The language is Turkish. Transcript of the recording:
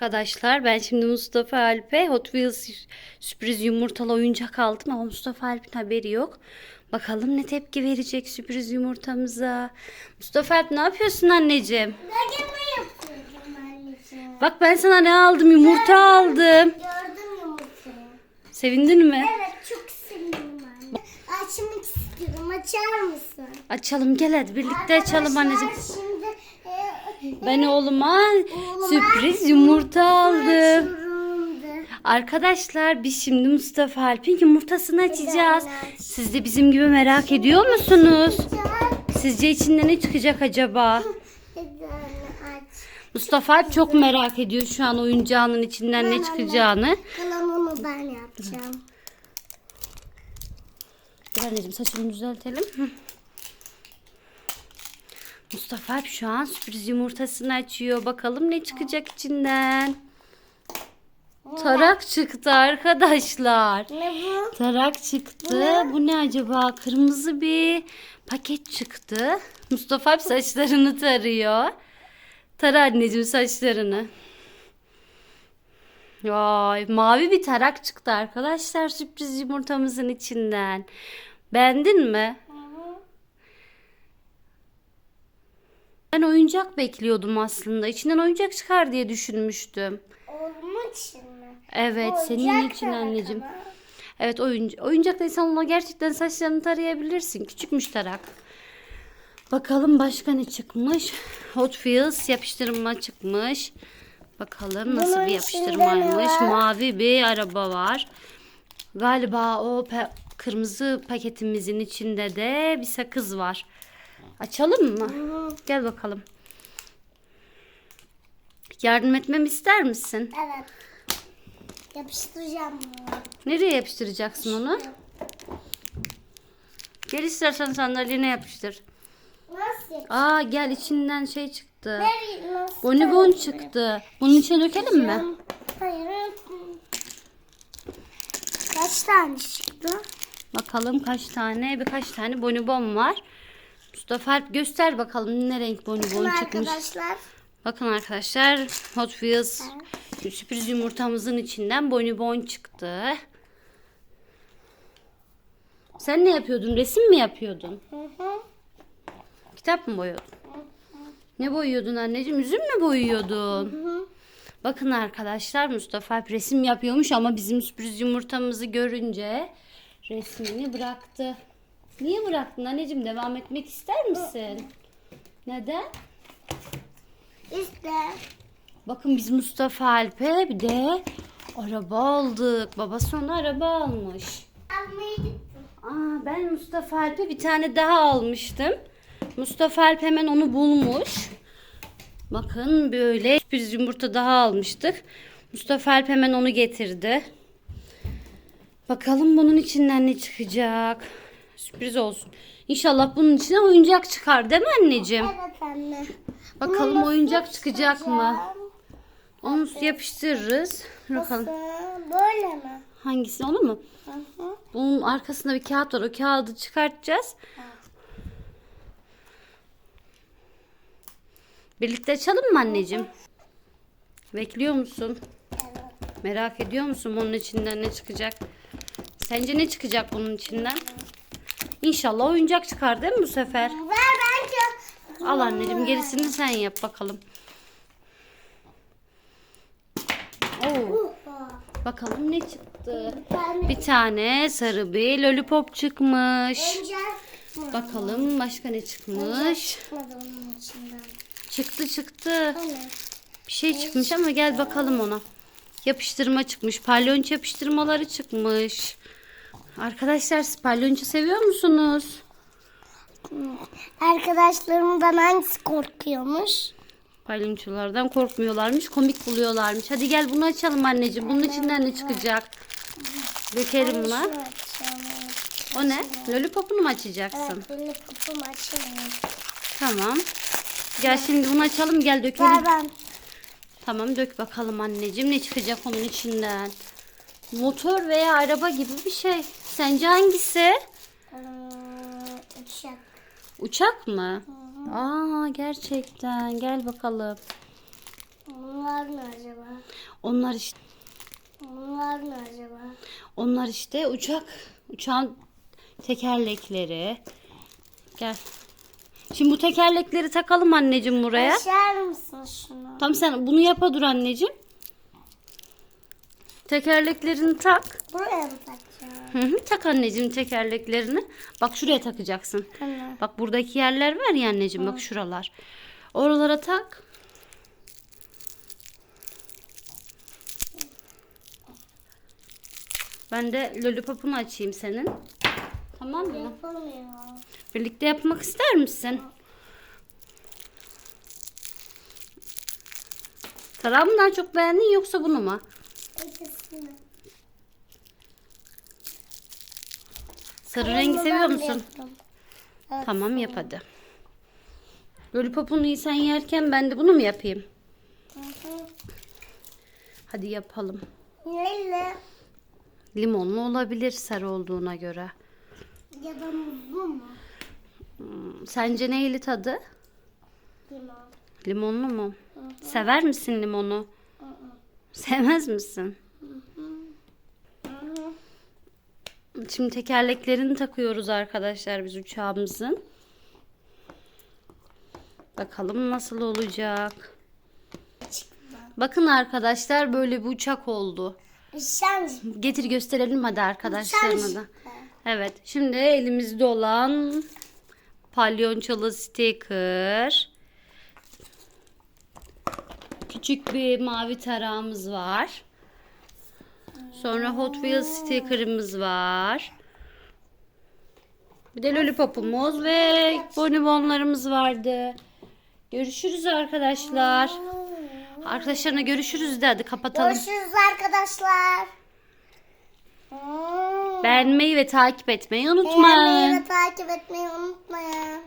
Arkadaşlar ben şimdi Mustafa Alp'e Hot Wheels sürpriz yumurtalı oyuncak aldım ama Mustafa Alp'in haberi yok. Bakalım ne tepki verecek sürpriz yumurtamıza. Mustafa Alp ne yapıyorsun anneciğim? Dökeme yapıyorum anneciğim. Bak ben sana ne aldım? Yumurta aldım. Gördüm yumurtayı. Sevindin mi? Evet çok sevindim anne. Açmak istiyorum. Açar mısın? Açalım gel hadi birlikte açalım anneciğim. Arkadaşlar şimdi Ben oğluma sürpriz yumurta aldım. Arkadaşlar biz şimdi Mustafa Alp'in yumurtasını açacağız. Siz de bizim gibi merak ediyor musunuz? Sizce içinde ne çıkacak acaba? Mustafa Alp çok merak ediyor şu an oyuncağının içinden ne çıkacağını. Kalanını ben yapacağım. Dur anneciğim saçını düzeltelim. Hı. Mustafa Alp şu an sürpriz yumurtasını açıyor. Bakalım ne çıkacak içinden. Tarak çıktı arkadaşlar. Ne bu? Tarak çıktı. Bu ne acaba? Kırmızı bir paket çıktı. Mustafa Alp saçlarını tarıyor. Tara anneciğim saçlarını. Vay, mavi bir tarak çıktı arkadaşlar sürpriz yumurtamızın içinden. Beğendin mi? Ben oyuncak bekliyordum aslında. İçinden oyuncak çıkar diye düşünmüştüm. Oğlum için mi? Evet, senin Oyuncak için tarak anneciğim. ama. Evet oyuncu, oyuncakla sen ona gerçekten saçlarını tarayabilirsin. Küçükmüş tarak. Bakalım başka ne çıkmış? Hot Wheels yapıştırma çıkmış. Bakalım nasıl Bunun bir yapıştırmaymış. Mavi bir araba var. Galiba o kırmızı paketimizin içinde de bir sakız var. Açalım mı? Gel bakalım. Yardım etmemi ister misin? Evet. Yapıştıracağım bunu. Nereye yapıştıracaksın onu? Gel istersen sandalyene yapıştır. Nasıl yapacağım? Aa gel içinden şey çıktı. Nereye- Nasıl Bonibon çıktı. Bunun içine dökelim mi? Hayır. Kaç tane çıktı? Bakalım kaç tane, birkaç tane bonibon var. Mustafa Alp göster bakalım ne renk bonibon Bakın çıkmış. arkadaşlar. Bakın arkadaşlar Hot Wheels sürpriz yumurtamızın içinden bonibon çıktı. Sen ne yapıyordun? Resim mi yapıyordun? Hı hı. Kitap mı boyuyordun? Ne boyuyordun anneciğim? Üzüm mü boyuyordun? Hı. Bakın arkadaşlar Mustafa Alp resim yapıyormuş ama bizim sürpriz yumurtamızı görünce resmini bıraktı. Niye bıraktın anneciğim? Devam etmek ister misin? Neden? İşte. Bakın biz Mustafa Alp'e bir de araba aldık. Babası ona araba almış. Almaya gittim. Aa, ben Mustafa Alp'e bir tane daha almıştım. Mustafa Alp hemen onu bulmuş. Bakın böyle sürpriz yumurta daha almıştık. Mustafa Alp hemen onu getirdi. Bakalım bunun içinden ne çıkacak. Sürpriz olsun. İnşallah bunun içine oyuncak çıkar değil mi anneciğim? Evet anne. Bakalım Bunu oyuncak nasıl çıkacak mı? yapacağım? Onu yapıştırırız. Bakalım. Nasıl? Böyle mi? Hangisi onu mu? Hı hı. Bunun arkasında bir kağıt var. O kağıdı çıkartacağız. Birlikte açalım mı anneciğim? Bekliyor musun? Evet. Merak ediyor musun bunun içinden ne çıkacak? Sence ne çıkacak bunun içinden? İnşallah oyuncak çıkar değil mi bu sefer? Ver bence. Al anneciğim gerisini sen yap bakalım. Oo, bakalım ne çıktı? Bir tane sarı bir lollipop çıkmış. Bakalım başka ne çıkmış? Çıktı çıktı. Bir şey çıkmış ama gel bakalım ona. Yapıştırma çıkmış. Palyonço yapıştırmaları çıkmış. Arkadaşlar siz palyonço seviyor musunuz? Arkadaşlarımdan hangisi korkuyormuş? Palyonçolardan korkmuyorlarmış. Komik buluyorlarmış. Hadi gel bunu açalım anneciğim. Bunun içinden ne çıkacak? Dökelim buna. O ne? Lollipopunu mu açacaksın? Evet, kapım açılmıyor. Tamam. Gel şimdi bunu açalım. Gel dökelim. Ben. Tamam dök bakalım anneciğim. Ne çıkacak onun içinden? Motor veya araba gibi bir şey. Sence hangisi? Ee, uçak. Uçak mı? Aa gerçekten. Gel bakalım. Bunlar ne acaba? Onlar işte Bunlar ne acaba? onlar işte uçak uçağın tekerlekleri. Gel. Şimdi bu tekerlekleri takalım anneciğim buraya. Açar mısın şunu? Tam sen bunu yapa dur anneciğim. Tekerleklerini tak. Buraya mı takacağım? Hı hı, tak anneciğim tekerleklerini. Bak şuraya takacaksın. Tamam. Bak buradaki yerler var ya anneciğim bak şuralar. Oralara tak. Ben de lollipopunu açayım senin. Tamam mı? Yapamıyor. Birlikte yapmak ister misin? Tarağı mı daha çok beğendin yoksa bunu mu? İkisini. Sarı rengi seviyor musun? Evet. Tamam yap hadi. Lollipopunu sen yerken ben de bunu mu yapayım? Hı hı. Hadi yapalım. Neyle? Limonlu olabilir sarı olduğuna göre. Ya da muzlu mu? Hmm, Sence neyli tadı? Limon. Limonlu mu? Sever misin limonu? Hı hı. Sevmez misin? Hı hı. Şimdi tekerleklerini takıyoruz arkadaşlar biz uçağımızın. Bakalım nasıl olacak. Bakın arkadaşlar böyle bir uçak oldu. Getir gösterelim hadi arkadaşlarına da. Evet şimdi elimizde olan palyonçolu sticker. Küçük bir mavi tarağımız var. Sonra Hot Wheels sticker'ımız var. Bir de lollipopumuz ve bonibonlarımız vardı. Görüşürüz arkadaşlar. Arkadaşlarına görüşürüz de hadi kapatalım. Görüşürüz arkadaşlar. Beğenmeyi ve takip etmeyi unutmayın. Beğenmeyi ve takip etmeyi unutmayın.